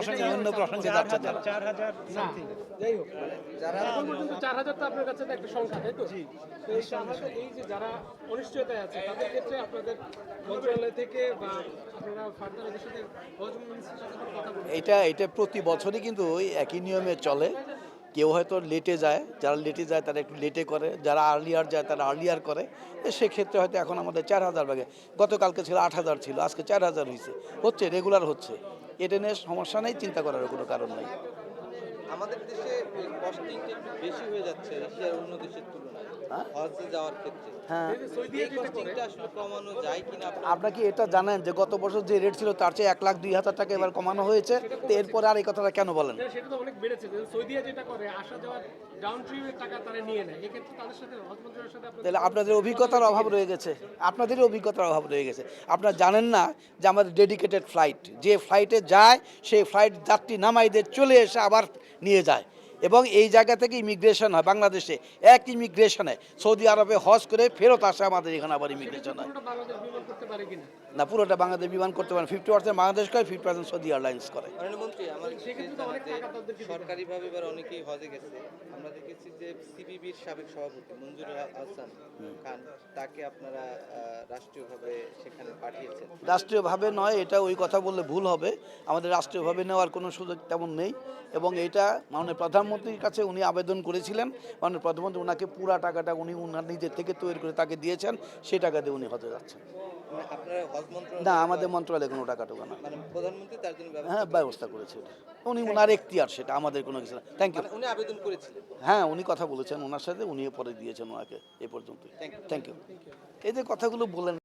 প্রসঙ্গে অন্য প্রসঙ্গে যাচ্ছে তারা চার হাজার। যাই হোক এখন পর্যন্ত চার হাজার তো আপনার কাছে একটা সংখ্যা তাই তো? এই এই যে যারা অনিশ্চয়তায় আছে তাদের ক্ষেত্রে আপনাদের মন্ত্রণালয় থেকে বা এটা এটা প্রতি বছরই কিন্তু ওই একই নিয়মে চলে। কেউ হয়তো লেটে যায় যারা লেটে যায় তারা একটু লেটে করে যারা আর্লিয়ার যায় তারা আর্লিয়ার করে। সেক্ষেত্রে হয়তো এখন আমাদের চার হাজার ভাগে গতকালকে ছিল আট হাজার ছিল আজকে চার হাজার হয়েছে হচ্ছে রেগুলার হচ্ছে। এটা নিয়ে সমস্যা নেই, চিন্তা করার কোনো কারণ নেই। আমাদের দেশে কস্টিংটা একটু বেশি হয়ে যাচ্ছে, এশিয়ার অন্য দেশের তুলনায়। হ্যাঁ? হজে যাওয়ার ক্ষেত্রে। হ্যাঁ। এই যে সৌদি এই যেটা করে কস্টিংটা আসলে কমানো যায় কিনা আপনার? কি এটা জানেন যে গত বছর যে রেট ছিল তার চেয়ে এক লাখ দুই হাজার টাকা এবার কমানো হয়েছে? তো এরপরে আর এই কথাটা কেন বলেন? হ্যাঁ, সেটা তো অনেক বেড়েছে। সৌদিয়া যেটা করে আসা যাওয়ার ডাউন ট্রিপের টাকা তারা নিয়ে নেয়। এক্ষেত্রে তাদের সাথে হজ সাথে আপনাদের তাহলে আপনাদের অভিজ্ঞতার অভাব রয়ে গেছে। আপনাদের অভিজ্ঞতার অভাব রয়ে গেছে। আপনারা জানেন না যে আমাদের ডেডিকেটেড ফ্লাইট যে ফ্লাইটে যায় সেই ফ্লাইট যাত্রী নামাইদের চলে এসে আবার নিয়ে যায়। এবং এই জায়গা থেকে ইমিগ্রেশন হয় বাংলাদেশে। এক ইমিগ্রেশনে সৌদি আরবে হজ করে ফেরত আসে আমাদের এখানে আবার ইমিগ্রেশন হয়। পুরোটা বাংলাদেশ বিমান করতে পারে কিনা? না পুরোটা বাংলাদেশ বিমান করতে পারেন ফিফটি পার্সেন্ট বাংলাদেশ করে ফিফটি পার্সেন্ট সৌদি এয়ারলাইন্স করে। সরকারিভাবে এবার অনেকেই হজে গেছে। আমরা দেখেছি যে সিবিবির সাবেক সভাপতি মঞ্জুর হাসান খান তাকে আপনারা রাষ্ট্রীয়ভাবে সেখানে পাঠিয়েছেন। রাষ্ট্রীয়ভাবে নয় এটা ওই কথা বললে ভুল হবে। আমাদের রাষ্ট্রীয়ভাবে নেওয়ার কোনো সুযোগ তেমন নেই। এবং এটা মাননীয় প্রধানমন্ত্রীর কাছে উনি আবেদন করেছিলেন। মাননীয় প্রধানমন্ত্রী ওনাকে পুরা টাকাটা উনি উনার নিজের থেকে তৈরি করে তাকে দিয়েছেন সেই টাকা দিয়ে উনি হতে যাচ্ছেন। মানে না আমাদের মন্ত্রণালয়ে কোনো টাকা টোকা না। মানে হ্যাঁ ব্যবস্থা করেছে উনি ওনার এখতিয়ার সেটা আমাদের কোনো কিছু না। থ্যাংক ইউ মানে উনি আবেদন করেছিলেন। হ্যাঁ উনি কথা বলেছেন ওনার সাথে উনি পরে দিয়েছেন ওনাকে এ পর্যন্ত থ্যাংক ইউ এই যে কথাগুলো বলেন